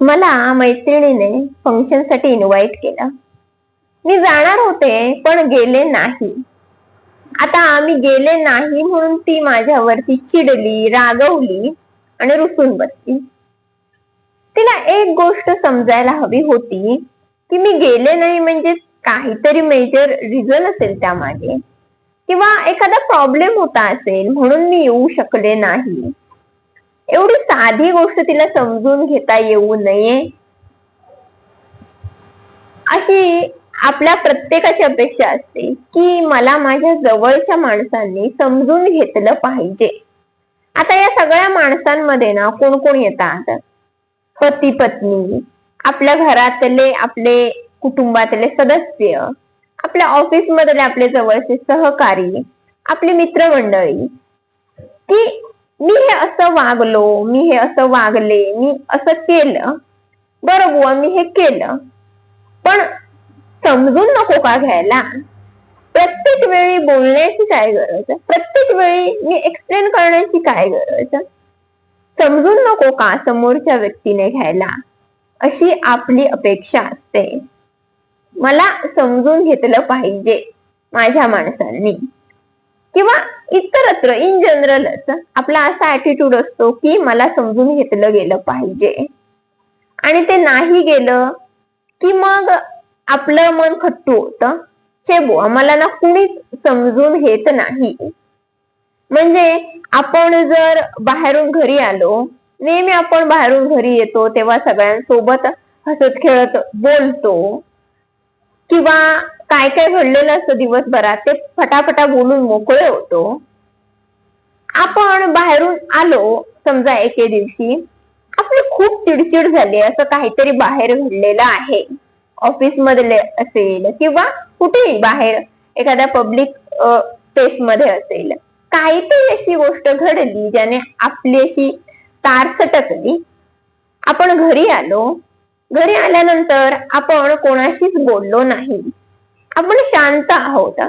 मला मैत्रिणीने फंक्शनसाठी इन्व्हाइट केलं. मी जाणार होते पण गेले नाही. आता आम्ही गेले नाही म्हणून ती माझ्यावरती चिडली रागवली आणि रुसून बसली. तिला एक गोष्ट समजायला हवी होती की मी गेले नाही म्हणजे काहीतरी मेजर रिझन असेल त्यामागे. किंवा एखादा प्रॉब्लेम होता असेल म्हणून मी येऊ शकले नाही. एवढी साधी गोष्ट तिला समजून घेता येऊ नये. अशी आपल्या प्रत्येकाची अपेक्षा असते की मला माझ्या जवळच्या माणसांनी समजून घेतलं पाहिजे. आता या सगळ्या माणसांमध्ये ना कोण कोण येतात? पती पत्नी आपल्या घरातले आपले कुटुंबातले सदस्य आपल्या ऑफिस मधले आपले जवळचे सहकारी आपली मित्रमंडळी की मी हे असं वागलो मी हे असं वागले मी असं केलं. बरं बुवा मी हे केलं. पण समजून नको का घ्यायला? प्रत्येक वेळी बोलण्याची काय गरज प्रत्येक वेळी मी एक्सप्लेन करण्याची काय गरज समजून नको का समोरच्या व्यक्तीने घ्यायला? अशी आपली अपेक्षा असते. मला समजून घेतलं पाहिजे माझ्या माणसांनी. किंवा इतरत्र इन जनरलच आपला असा ऍटिट्यूड असतो की मला समजून घेतलं गेलं पाहिजे. आणि ते नाही गेलं की मग आपलं मन खट्टू होत. हे बुवा मला ना कुणीच समजून घेत नाही. म्हणजे आपण जर बाहेरून घरी आलो नेहमी आपण बाहेरून घरी येतो तेव्हा सगळ्यांसोबत हसत खेळत बोलतो. किंवा काय काय घडलेलं असतं दिवसभरात ते फटाफटा बोलून मोकळे होतो. आपण बाहेरून आलो समजा एके दिवशी आपली खूप चिडचिड झाली असं काहीतरी बाहेर घडलेलं आहे. ऑफिस मधले असेल किंवा कुठेही बाहेर एखाद्या पब्लिक स्पेस मध्ये असेल. काहीतरी अशी गोष्ट घडली ज्याने आपली अशी तार सटकली. आपण घरी आलो. घरी आल्यानंतर आपण कोणाशीच बोललो नाही. आपण शांत आहोत.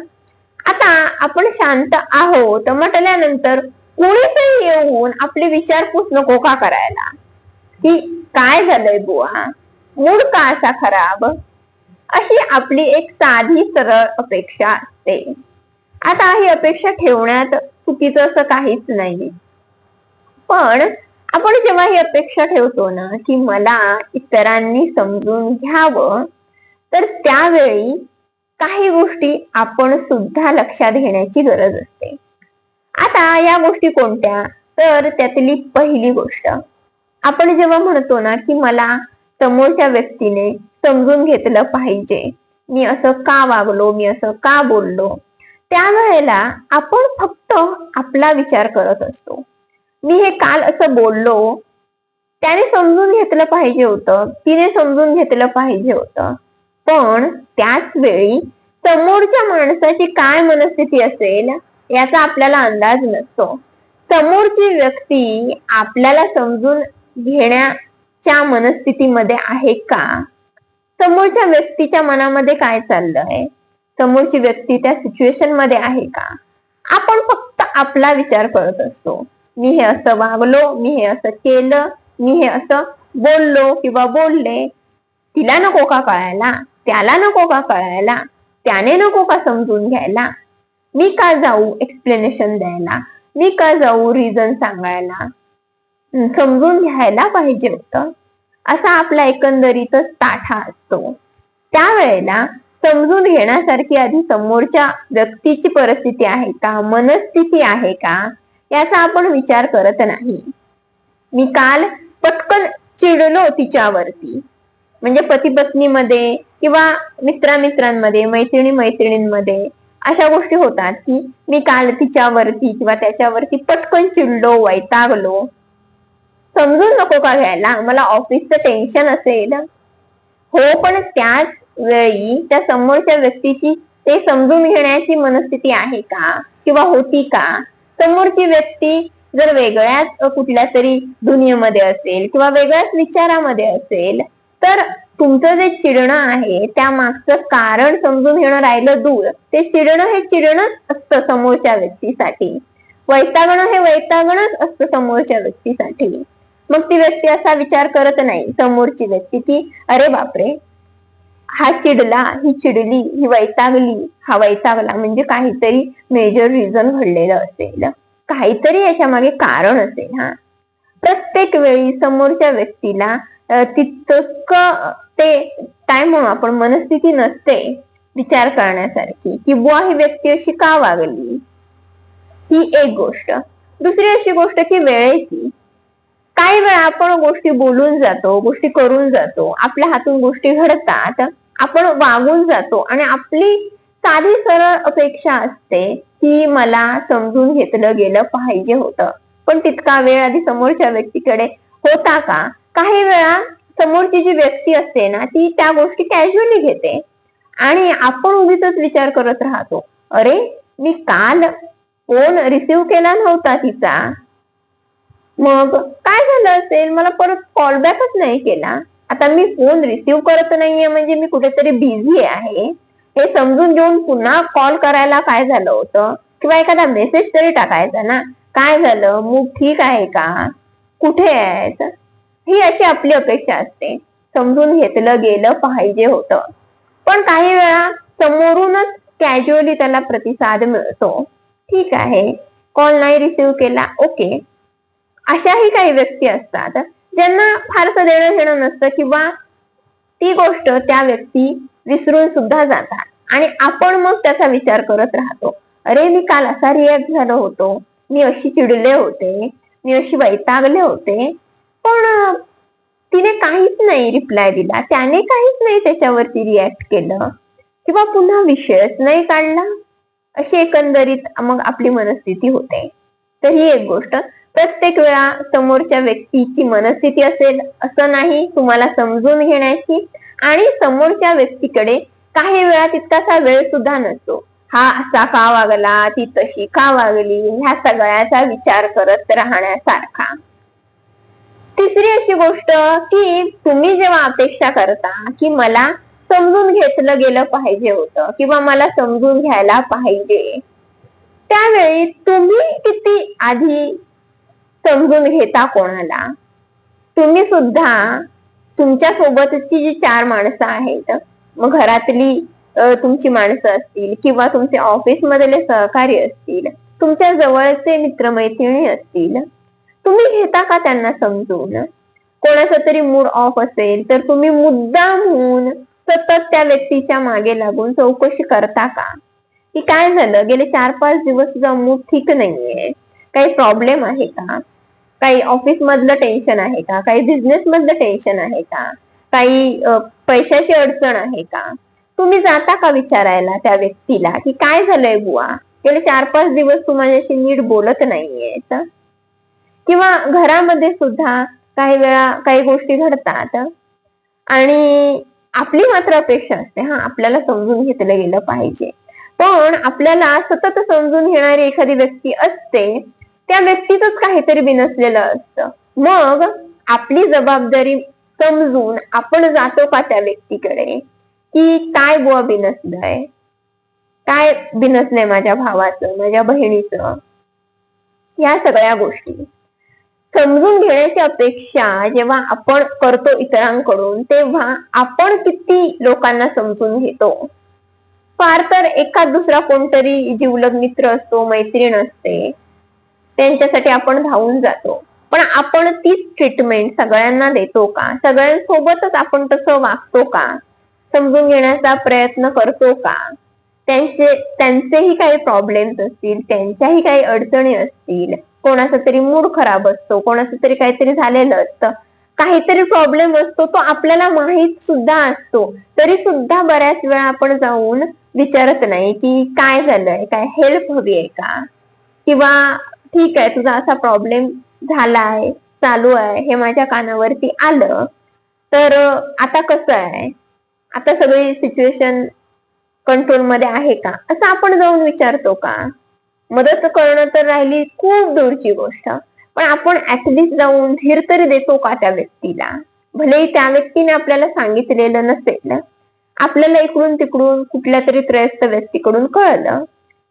आता आपण शांत आहोत म्हटल्यानंतर कोणीतरी येऊन आपले विचारपूस नको का करायला. की काय झालंय बुवा? मूड का असा खराब? अशी आपली एक साधी सरळ अपेक्षा असते. आता ही अपेक्षा ठेवण्यात चुकीचं असं काहीच नाही. पण आपण जेव्हा ही अपेक्षा ठेवतो ना की मला इतरांनी समजून घ्यावं तर त्यावेळी काही गोष्टी आपण सुद्धा लक्षात घेण्याची गरज असते. आता या गोष्टी कोणत्या? तर त्यातली पहिली गोष्ट. आपण जेव्हा म्हणतो ना की मला समोरच्या व्यक्तीने समजून घेतलं पाहिजे मी असं का वागलो मी असं का बोललो त्यावेळेला आपण फक्त आपला विचार करत असतो. मी हे काल असं बोललो त्याने समजून घेतलं पाहिजे होतं तिने समजून घेतलं पाहिजे होतं. पण त्याच वेळी समोरच्या माणसाची काय मनस्थिती असेल याचा आपल्याला अंदाज नसतो. समोरची व्यक्ती आपल्याला समजून घेण्याच्या मनस्थितीमध्ये आहे का? समोरच्या व्यक्तीच्या मनामध्ये काय चाललंय? समोरची व्यक्ती त्या सिच्युएशनमध्ये आहे का? आपण फक्त आपला विचार करत असतो. मी हे असं वागलो मी हे असं केलं मी हे असं बोललो किंवा बोलले तिला नको का कळायला? त्याला नको का कळायला? त्याने नको का समजून घ्यायला? मी का जाऊ एक्सप्लेनेशन द्यायला? मी का जाऊ रिझन सांगायला? समजून घ्यायला पाहिजे होतं. असा आपला एकंदरीतच ताठा असतो. त्यावेळेला समजून घेण्यासारखी आधी समोरच्या व्यक्तीची परिस्थिती आहे का? मनस्थिती आहे का? याचा आपण विचार करत नाही. मी काल पटकन चिडलो तिच्यावरती. म्हणजे पती पत्नीमध्ये किंवा मित्रामित्रांमध्ये मैत्रिणी मैत्रिणींमध्ये अशा गोष्टी होतात की मी काल तिच्यावरती किंवा त्याच्यावरती पटकन चिडलो वैतागलो. समजून नको का घ्यायला? मला ऑफिसचं टेन्शन असेल. हो पण त्याच वेळी त्या समोरच्या व्यक्तीची ते समजून घेण्याची मनस्थिती आहे का? किंवा होती का? समोरची व्यक्ती जर वेगळ्याच कुठल्या तरी दुनियेमध्ये असेल किंवा वेगळ्याच विचारामध्ये असेल तर तुमचं जे चिडणं आहे त्या मागचं कारण समजून घेणं राहिलं दूर. ते चिडणं हे चिडणंच असतं समोरच्या व्यक्तीसाठी. वैतागणं हे वैतागणच असतं समोरच्या व्यक्तीसाठी. मग ती व्यक्ती असा विचार करत नाही समोरची व्यक्ती की अरे बापरे! हा चिडला ही चिडली ही वैतागली. हा वैतागला म्हणजे काहीतरी मेजर रिझन घडलेलं असेल. काहीतरी याच्या मागे कारण असेल हा. प्रत्येक वेळी समोरच्या व्यक्तीला तितक ते काय म्हणू आपण मनस्थिती नसते विचार करण्यासारखी. की बुवा ही व्यक्ती अशी का वागली? ही एक गोष्ट. दुसरी अशी गोष्ट की वेळेची. काही वेळा आपण गोष्टी बोलून जातो गोष्टी करून जातो आपल्या हातून गोष्टी घडतात आपण वागून जातो आणि आपली साधी सरळ अपेक्षा असते की मला समजून घेतलं गेलं पाहिजे होतं. पण तितका वेळ आधी समोरच्या व्यक्तीकडे होता का? काही वेळा समोरची जी व्यक्ती असते ना ती त्या गोष्टी कॅज्युअली घेते. आणि आपण उगीच विचार करत राहतो अरे मी काल फोन रिसिव्ह केला नव्हता तिचा. मग काय झालं असेल? मला परत कॉलबॅकच नाही केला. आता मी फोन रिसिव्ह करत नाहीये म्हणजे मी कुठेतरी बिझी आहे. हे समजून घेऊन पुन्हा कॉल करायला काय झालं होतं? किंवा एखादा मेसेज तरी टाकायचा ना काय झालं? मूग ठीक आहे का? कुठे आहेत? ही अशी आपली अपेक्षा असते. समजून घेतलं गेलं पाहिजे होतं. पण काही वेळा समोरूनच कॅज्युअली त्याला प्रतिसाद मिळतो. ठीक आहे. कॉल नाही रिसिव्ह केला ओके अशाही काही व्यक्ती असतात ज्यांना फारसं देणं घेणं नसतं किंवा ती गोष्ट त्या व्यक्ती विसरून सुद्धा जातात. आणि आपण मग त्याचा विचार करत राहतो. अरे मी काल असा रिॲक्ट झालो होतो. मी अशी चिडले होते. मी अशी वैतागले होते. पण तिने काहीच नाही रिप्लाय दिला. त्याने काहीच नाही त्याच्यावरती रिॲक्ट केलं. किंवा पुन्हा विषयच नाही काढला. अशी एकंदरीत मग आपली मनस्थिती होते. तर ही एक गोष्ट. प्रत्येक वेळा समोरच्या व्यक्तीची मनस्थिती असेल असं नाही तुम्हाला समजून घेण्याची. आणि समोरच्या व्यक्तीकडे काही वेळा तितकासा वेळ सुद्धा नसतो. हा असा का वागला? ती तशी का वागली? ह्या सगळ्याचा विचार करत राहण्यासारखा. तिसरी अशी गोष्ट की तुम्ही जेव्हा अपेक्षा करता की मला समजून घेतलं गेलं पाहिजे होतं किंवा मला समजून घ्यायला पाहिजे त्यावेळी तुम्ही किती आधी समजून घेता कोणाला? तुम्ही सुद्धा तुमच्या सोबतची जी चार माणसं आहेत मग घरातली तुमची माणसं असतील किंवा तुमचे ऑफिस मधले सहकारी असतील तुमच्या जवळचे मित्रमैत्रिणी असतील तुम्ही घेता का त्यांना समजून? कोणाचा तरी मूड ऑफ असेल तर तुम्ही मुद्दाम होऊन सतत त्या व्यक्तीच्या मागे लागून चौकशी करता का? की काय झालं? गेले चार पाच दिवस तुझा मूड ठीक नाहीये. काही प्रॉब्लेम आहे का? काही ऑफिस मधलं टेन्शन आहे का? काही बिझनेस मधलं टेन्शन आहे का? काही पैशाची अडचण आहे का? तुम्ही जाता का विचारायला त्या व्यक्तीला? की काय झालंय बुवा? गेले चार पाच दिवस तू माझ्याशी नीट बोलत नाहीयेत किंवा घरामध्ये सुद्धा काही वेळा काही गोष्टी घडतात. आणि आपली मात्र अपेक्षा असते हा आपल्याला समजून घेतलं गेलं पाहिजे. पण आपल्याला सतत समजून घेणारी एखादी व्यक्ती असते त्या व्यक्तीतच काहीतरी बिनसलेलं असतं. मग आपली जबाबदारी समजून आपण जातो का त्या व्यक्तीकडे? की काय बुवा बिनसलंय? काय बिनसलंय माझ्या भावाचं माझ्या बहिणीचं? या सगळ्या गोष्टी. समजून घेण्याची अपेक्षा जेव्हा आपण करतो इतरांकडून तेव्हा आपण किती लोकांना समजून घेतो? फार तर एखाद दुसरा कोणतरी जीवलग मित्र असतो मैत्रीण असते त्यांच्यासाठी आपण धावून जातो. पण आपण तीच ट्रीटमेंट सगळ्यांना देतो का? सगळ्यांसोबतच आपण तसं वागतो का? समजून घेण्याचा प्रयत्न करतो का? त्यांचे त्यांचेही काही प्रॉब्लेम्स असतील त्यांच्याही काही अडचणी असतील कोणाचा तरी मूड खराब असतो कोणाचं तरी काहीतरी झालेलं असतं. काहीतरी प्रॉब्लेम असतो तो आपल्याला माहीत सुद्धा असतो. तरी सुद्धा बऱ्याच वेळा आपण जाऊन विचारत नाही की काय झालंय काय हेल्प हवी आहे का? किंवा ठीक आहे तुझा असा प्रॉब्लेम झालाय चालू आहे हे माझ्या कानावरती आलं तर आता कसं आहे? आता सगळी सिच्युएशन कंट्रोलमध्ये आहे का? असं आपण जाऊन विचारतो का? मदत करणं तर राहिली खूप दूरची गोष्ट. पण आपण ऍटलिस्ट जाऊन धीर तरी देतो का त्या व्यक्तीला? भलेही त्या व्यक्तीने आपल्याला सांगितलेलं नसेल आपल्याला इकडून तिकडून कुठल्या तरी त्रयस्थ व्यक्तीकडून कळलं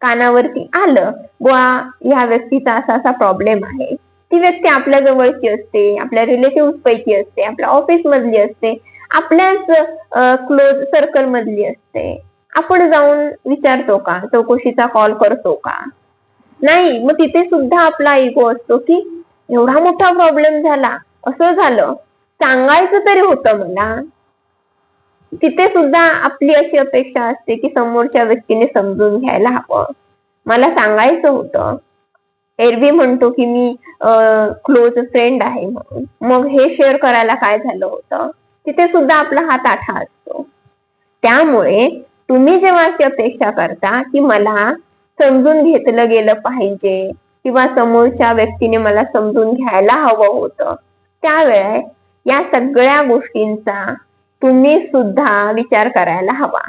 कानावरती आलं बुवा ह्या व्यक्तीचा असा असा प्रॉब्लेम आहे. ती व्यक्ती आपल्या जवळची असते आपल्या रिलेटिव्ह पैकी असते आपल्या ऑफिस मधली असते आपल्याच क्लोज सर्कल मधली असते. आपण जाऊन विचारतो का? चौकशीचा कॉल करतो का? नाही मग तिथे सुद्धा आपला इगो असतो की एवढा मोठा प्रॉब्लेम झाला असं झालं. सांगायचं तरी होतं मला. तिथे सुद्धा आपली अशी अपेक्षा असते की समोरच्या व्यक्तीने समजून घ्यायला हवं. मला सांगायचं होतं. एरवी म्हणतो की मी क्लोज फ्रेंड आहे म्हणून. मग हे शेअर करायला काय झालं होतं? तिथे सुद्धा आपला हात आठा असतो. त्यामुळे तुम्ही जेव्हा अशी अपेक्षा करता की मला समजून घेतलं गेलं पाहिजे. किंवा समोरच्या व्यक्तीने मला समजून घ्यायला हवं होतं. त्यावेळे या सगळ्या गोष्टींचा तुम्ही सुद्धा विचार करायला हवा.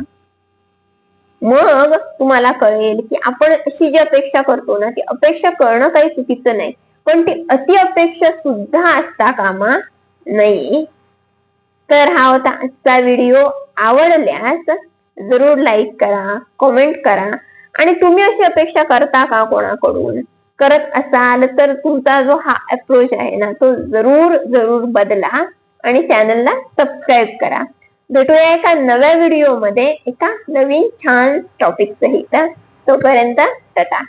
मग तुम्हाला कळेल की आपण अशी जी अपेक्षा करतो ना ती अपेक्षा करणं काही चुकीचं नाही. पण ती अति अपेक्षा सुद्धा असता कामा नाही तर हा होता आजचा व्हिडिओ. आवडल्यास जरूर लाईक करा कमेंट करा. आणि तुम्ही अशी अपेक्षा करता का कोणाकडून? करत असाल तर तुमचा जो हा अप्रोच आहे ना तो जरूर जरूर बदला आणि चॅनलला सबस्क्राईब करा. भेटूया एका नव्या व्हिडिओमध्ये एका नवीन छान टॉपिक सहित. तोपर्यंत टाटा!